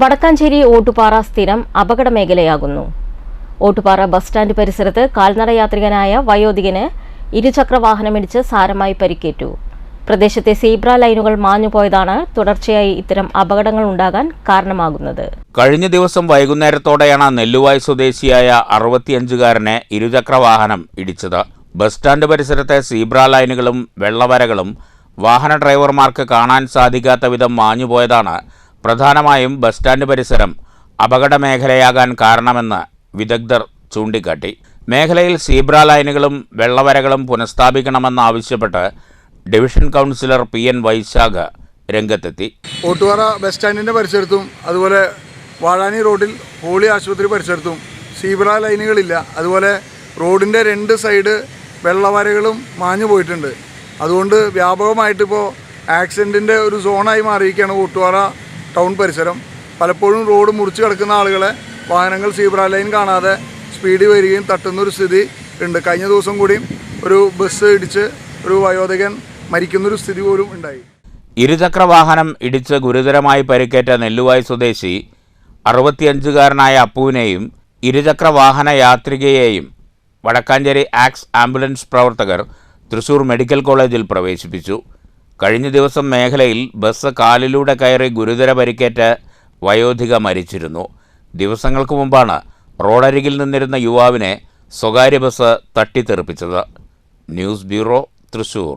വടക്കാഞ്ചേരി ഓട്ടുപാറ സ്ഥിരം അപകട മേഖലയാകുന്നു Ottupara bus stand പരിസരത്ത് കാൽനട യാത്രികനായ വയോധികന് ഇരുചക്ര വാഹനമിടിച്ച് സാരമായി പരിക്കേറ്റു. പ്രദേശത്തെ സീബ്ര ലൈനുകൾ മാഞ്ഞുപോയതാണ് തുടർച്ചയായി ഇത്തരം അപകടങ്ങൾ ഉണ്ടാകാൻ കാരണമാകുന്നത്. കഴിഞ്ഞ ദിവസം വൈകുന്നേരത്തോടെയാണ് നെല്ലുവായ് സ്വദേശിയായ അറുപത്തിയഞ്ചുകാരനെ ഇരുചക്ര വാഹനം ഇടിച്ചത്. ബസ് സ്റ്റാൻഡ് പരിസരത്തെ സീബ്ര ലൈനുകളും വെള്ളവരകളും വാഹന ഡ്രൈവർമാർക്ക് കാണാൻ സാധിക്കാത്ത വിധം മാഞ്ഞുപോയതാണ് പ്രധാനമായും ബസ് സ്റ്റാൻഡ് പരിസരം അപകട മേഖലയാകാൻ കാരണമെന്ന് വിദഗ്ധർ ചൂണ്ടിക്കാട്ടി. മേഖലയിൽ സീബ്ര ലൈനുകളും വെള്ളവരകളും പുനഃസ്ഥാപിക്കണമെന്നാവശ്യപ്പെട്ട് division councillor P N Vaishakha രംഗത്തെത്തി. ഓട്ടുപാറ ബസ് സ്റ്റാൻഡിന്റെ പരിസരത്തും അതുപോലെ വാഴാനി റോഡിൽ ഹോളി ആശുപത്രി പരിസരത്തും സീബ്ര ലൈനുകളില്ല. അതുപോലെ റോഡിന്റെ രണ്ട് സൈഡ് വെള്ളവരകളും മാഞ്ഞു പോയിട്ടുണ്ട്. അതുകൊണ്ട് വ്യാപകമായിട്ടിപ്പോൾ ആക്സിഡന്റിന്റെ ഒരു സോണായി മാറിയിരിക്കുകയാണ് ഓട്ടുപാറ ടൗൺ പരിസരം. പലപ്പോഴും റോഡ് മുറിച്ച് കിടക്കുന്ന ആളുകളെ വാഹനങ്ങൾ സീബ്ര ലൈൻ കാണാതെ സ്പീഡിൽ വരികയും തട്ടുന്ന ഒരു സ്ഥിതി ഉണ്ട്. കഴിഞ്ഞ ദിവസം കൂടിയും ഒരു ബസ് ഇടിച്ച് ഒരു വയോധികൻ മരിക്കുന്നൊരു സ്ഥിതി പോലും ഉണ്ടായി. ഇരുചക്ര വാഹനം ഇടിച്ച് ഗുരുതരമായി പരിക്കേറ്റ നെല്ലുവായ് സ്വദേശി അറുപത്തിയഞ്ചുകാരനായ അപ്പുവിനെയും ഇരുചക്ര വാഹന യാത്രികയെയും വടക്കാഞ്ചേരി ആക്സ് ആംബുലൻസ് പ്രവർത്തകർ തൃശൂർ മെഡിക്കൽ കോളേജിൽ പ്രവേശിപ്പിച്ചു. കഴിഞ്ഞ ദിവസം മേഖലയിൽ ബസ് കാലിലൂടെ കയറി ഗുരുതര പരിക്കേറ്റ് വയോധിക മരിച്ചിരുന്നു. ദിവസങ്ങൾക്ക് മുമ്പാണ് റോഡരികിൽ നിന്നിരുന്ന യുവാവിനെ സ്വകാര്യ ബസ് തട്ടിത്തെറിപ്പിച്ചത്. News bureau Thrissur.